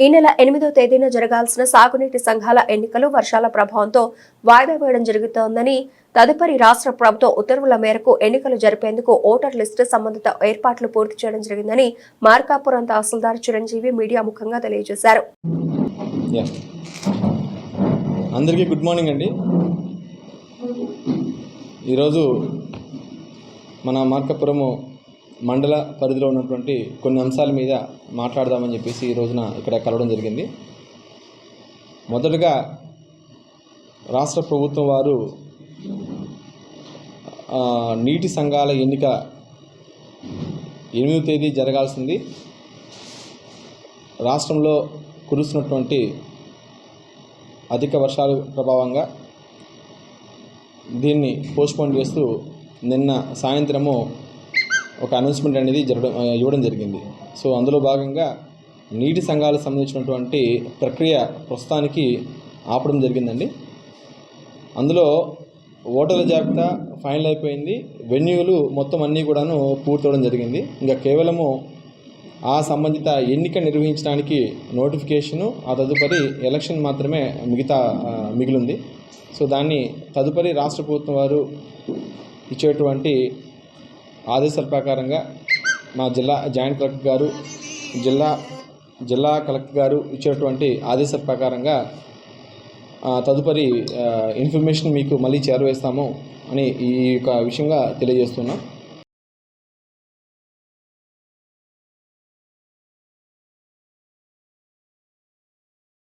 ఈ నెల ఎనిమిదో తేదీన జరగాల్సిన సాగునీటి సంఘాల ఎన్నికలు వర్షాల ప్రభావంతో వాయిదా వేయడం జరుగుతోందని తదుపరి రాష్ట్ర ప్రభుత్వ ఉత్తర్వుల మేరకు ఎన్నికలు జరిపేందుకు ఓటర్ లిస్టు సంబంధిత ఏర్పాట్లు పూర్తి చేయడం జరిగిందని మార్కాపురం తహసీల్దార్ చిరంజీవి మీడియా ముఖంగా తెలియజేశారు. అందరికీ గుడ్ మార్నింగ్ అండి. ఈరోజు మన మార్కాపురము మండల పరిధిలో ఉన్నటువంటి కొన్ని అంశాల మీద మాట్లాడదామని చెప్పేసి ఈ రోజున ఇక్కడ కలవడం జరిగింది. మొదటగా రాష్ట్ర ప్రభుత్వం వారు నీటి సంఘాల ఎన్నిక ఎనిమిదో తేదీ జరగాల్సింది. రాష్ట్రంలో కురుస్తున్నటువంటి అధిక వర్షాల ప్రభావంగా దీన్ని పోస్ట్పోన్ చేస్తూ నిన్న సాయంత్రము ఒక అనౌన్స్మెంట్ అనేది జరగడం ఇవ్వడం జరిగింది. సో అందులో భాగంగా నీటి సంఘాలకు సంబంధించినటువంటి ప్రక్రియ ప్రస్తుతానికి ఆపడం జరిగిందండి. అందులో ఓటర్ల జాబితా ఫైనల్ అయిపోయింది. వెన్యూలు మొత్తం అన్నీ కూడాను పూర్తవడం జరిగింది. ఇంకా కేవలము ఆ సంబంధిత ఎన్నిక నిర్వహించడానికి నోటిఫికేషను ఆ తదుపరి ఎలక్షన్ మాత్రమే మిగతా మిగిలింది. సో దాన్ని తదుపరి రాష్ట్ర ప్రభుత్వం వారు ఇచ్చేటువంటి ఆదేశాల ప్రకారంగా మా జిల్లా జాయింట్ కలెక్టర్ గారు జిల్లా జిల్లా కలెక్టర్ గారు ఇచ్చేటువంటి ఆదేశాల ప్రకారంగా తదుపరి ఇన్ఫర్మేషన్ మీకు మళ్ళీ చేరవేస్తాము అని ఈ యొక్క విషయంగా తెలియజేస్తున్నాం.